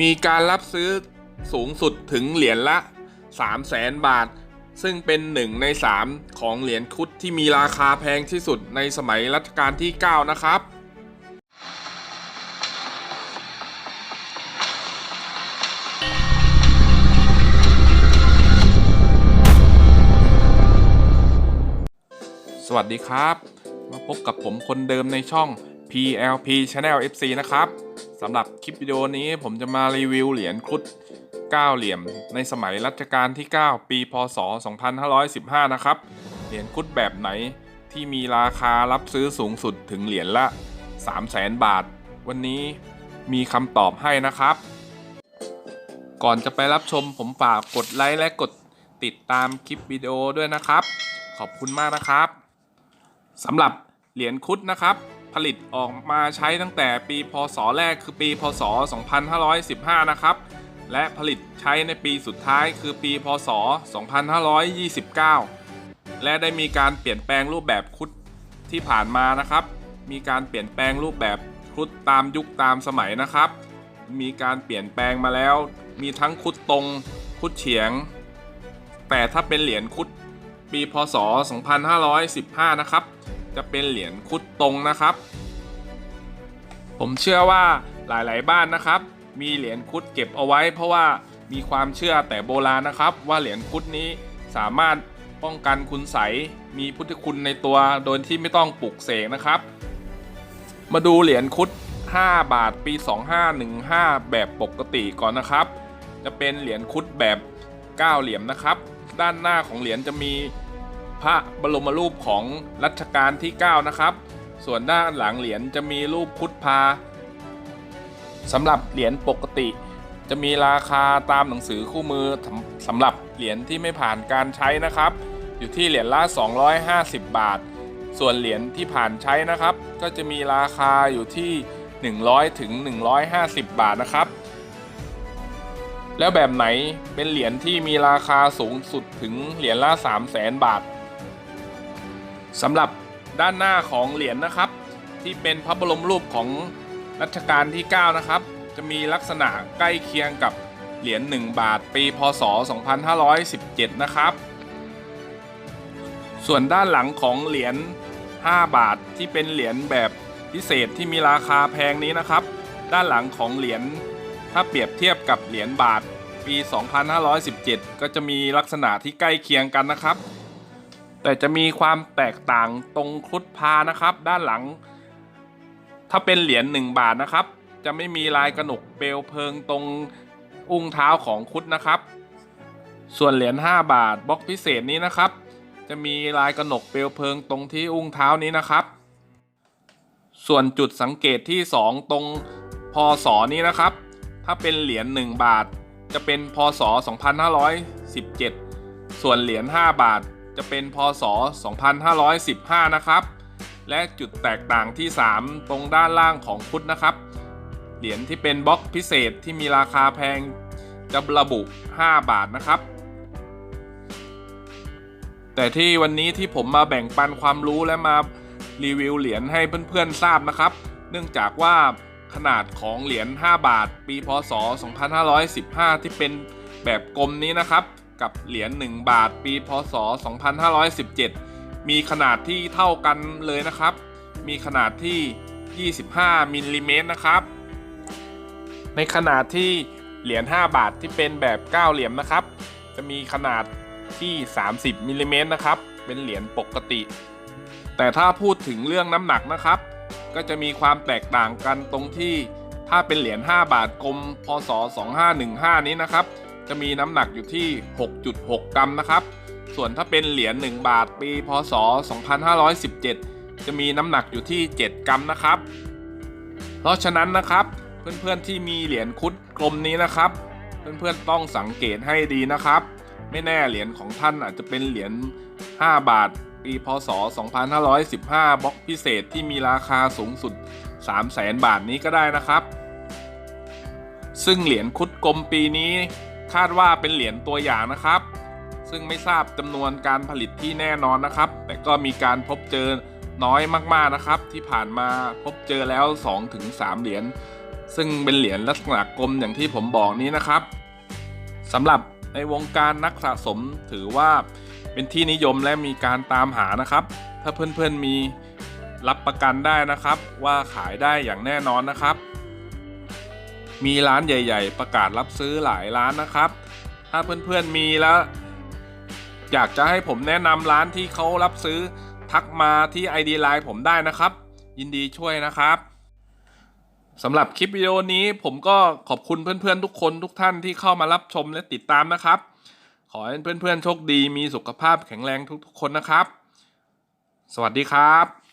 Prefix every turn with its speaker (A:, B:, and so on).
A: มีการรับซื้อสูงสุดถึงเหรียญละ 3 0 0แสนบาท ซึ่งเป็นหนึ่งใน 3 ของเหรียญคุดที่มีราคาแพงที่สุดในสมัยรัชกาลที่ 9 นะครับสวัสดีครับ มาพบกับผมคนเดิมในช่อง PLP Channel FC นะครับสำหรับคลิปวิดีโอนี้ผมจะมารีวิวเหรียญครุฑ9 เหลี่ยม ในสมัยรัชกาลที่ 9 ปี พศ 2515 นะครับ เหรียญครุฑแบบไหนที่มีราคารับซื้อสูงสุดถึงเหรียญละ 300,000 บาท วันนี้มีคำตอบให้นะครับ ก่อนจะไปรับชมผมฝากกดไลค์และกดติดตามคลิปวิดีโอด้วยนะครับ ขอบคุณมากนะครับสำหรับเหรียญครุฑนะครับ ผลิตออกมาใช้ตั้งแต่ปีพศแรกคือปีพศ 2515 นะครับ และผลิตใช้ในปีสุดท้ายคือปีพศ 2529 และได้มีการเปลี่ยนแปลงรูปแบบครุฑที่ผ่านมานะครับ มีการเปลี่ยนแปลงรูปแบบครุฑตามยุคตามสมัยนะครับ มีการเปลี่ยนแปลงมาแล้ว มีทั้งครุฑตรงครุฑเฉียง แต่ถ้าเป็นเหรียญครุฑปีพศ 2515 นะครับ จะเป็นเหรียญครุฑตรงนะครับ ผมเชื่อว่าหลายๆบ้านนะครับ มีเหรียญครุฑเก็บเอาไว้ เพราะว่ามีความเชื่อแต่โบราณนะครับ ว่าเหรียญครุฑนี้สามารถป้องกันคุณไสยมีพุทธคุณในตัวโดยที่ไม่ต้องปลุกเสกนะครับ มาดูเหรียญครุฑ5บาทปี 2515 แบบปกติก่อนนะครับ จะเป็นเหรียญครุฑแบบ 9 เหลี่ยมนะครับ ด้านหน้าของเหรียญจะมี พระบรมรูปของรัชกาลที่ 9 นะครับ ส่วนด้านหลังเหรียญจะมีรูปพุทธพาสำหรับเหรียญปกติ จะมีราคาตามหนังสือคู่มือสำหรับเหรียญที่ไม่ผ่านการใช้นะครับ อยู่ที่เหรียญละ 250 บาท ส่วนเหรียญที่ผ่านใช้นะครับ ก็จะมีราคาอยู่ที่ 100ถึง150 บาทนะครับแล้วแบบไหนเป็นเหรียญที่มีราคาสูงสุดถึงเหรียญละ 3 0 0แสนบาท สำหรับด้านหน้าของเหรียญนะครับ ที่เป็นพระบรมรูปของรัชกาลที่ 9 นะครับ จะมีลักษณะใกล้เคียงกับเหรียญ1บาทปี พศ 2517 นะครับ ส่วนด้านหลังของเหรียญ5บาทที่เป็นเหรียญแบบพิเศษที่มีราคาแพงนี้นะครับ ด้านหลังของเหรียญถ้าเปรียบเทียบกับเหรียญบาทปี 2517 ก็จะมีลักษณะที่ใกล้เคียงกันนะครับ แต่จะมีความแตกต่างตรงครุฑพานะครับ ด้านหลัง ถ้าเป็นเหรียญ1บาทนะครับ จะไม่มีลายกระหนกเปลวเพลิงตรงอุ้งเท้าของครุฑนะครับ ส่วนเหรียญ5บาทบล็อกพิเศษนี้นะครับ จะมีลายกระหนกเปลวเพลิงตรงที่อุ้งเท้านี้นะครับ ส่วนจุดสังเกตที่ 2 ตรงพศนี้นะครับ ถ้าเป็นเหรียญ1บาทจะเป็นพศ 2517 ส่วนเหรียญ5บาท จะเป็นพศ 2515 นะครับ และจุดแตกต่างที่ 3 ตรงด้านล่างของพุทธนะครับ เหรียญที่เป็นบล็อกพิเศษที่มีราคาแพงจะระบุ 5 บาทนะครับ แต่ที่วันนี้ที่ผมมาแบ่งปันความรู้และมารีวิวเหรียญให้เพื่อนๆทราบนะครับ เนื่องจากว่าขนาดของเหรียญ 5 บาท ปี พศ 2515 ที่เป็นแบบกลมนี้นะครับ กับเหรียญ1บาทปีพศ 2517 มีขนาดที่เท่ากันเลยนะครับ มีขนาดที่ 25มิลลิเมตรนะครับ ในขนาดที่เหรียญ5บาทที่เป็นแบบ 9 เหลี่ยมนะครับ จะมีขนาดที่ 30มิลลิเมตรนะครับ เป็นเหรียญปกติ แต่ถ้าพูดถึงเรื่องน้ำหนักนะครับ ก็จะมีความแตกต่างกันตรงที่ถ้าเป็นเหรียญ5บาทกลมพศ 2515 นี้นะครับ จะมีน้ำหนักอยู่ที่ 6.6 กรัมนะครับ ส่วนถ้าเป็นเหรียญ1บาทปีพศ 2517 จะมีน้ำหนักอยู่ที่ 7 กรัมนะครับ เพราะฉะนั้นนะครับเพื่อนๆที่มีเหรียญคุดกลมนี้นะครับ เพื่อนๆต้องสังเกตให้ดีนะครับ ไม่แน่เหรียญของท่านอาจจะเป็นเหรียญ5บาทปีพศ 2515 บล็อกพิเศษที่มีราคาสูงสุด 3 0 0แสนบาทนี้ก็ได้นะครับ ซึ่งเหรียญคุดกลมปีนี้ คาดว่าเป็นเหรียญตัวอย่างนะครับ ซึ่งไม่ทราบจำนวนการผลิตที่แน่นอนนะครับ แต่ก็มีการพบเจอน้อยมากๆนะครับ ที่ผ่านมาพบเจอแล้ว 2-3 เหรียญซึ่งเป็นเหรียญลักษณะกลมอย่างที่ผมบอกนี้นะครับสำหรับในวงการนักสะสมถือว่าเป็นที่นิยมและมีการตามหานะครับ ถ้าเพื่อนๆมีรับประกันได้นะครับ ว่าขายได้อย่างแน่นอนนะครับ มีร้านใหญ่ ๆ ประกาศรับซื้อหลายร้านนะครับ ถ้าเพื่อนๆมีแล้วอยากจะให้ผมแนะนำร้านที่เขารับซื้อทักมาที่ ID Line ผมได้นะครับ ยินดีช่วยนะครับสำหรับคลิปวิดีโอนี้ผมก็ขอบคุณเพื่อนๆทุกคนทุกท่านที่เข้ามารับชมและติดตามนะครับ ขอให้เพื่อนๆโชคดีมีสุขภาพแข็งแรงทุกๆคนนะครับ สวัสดีครับ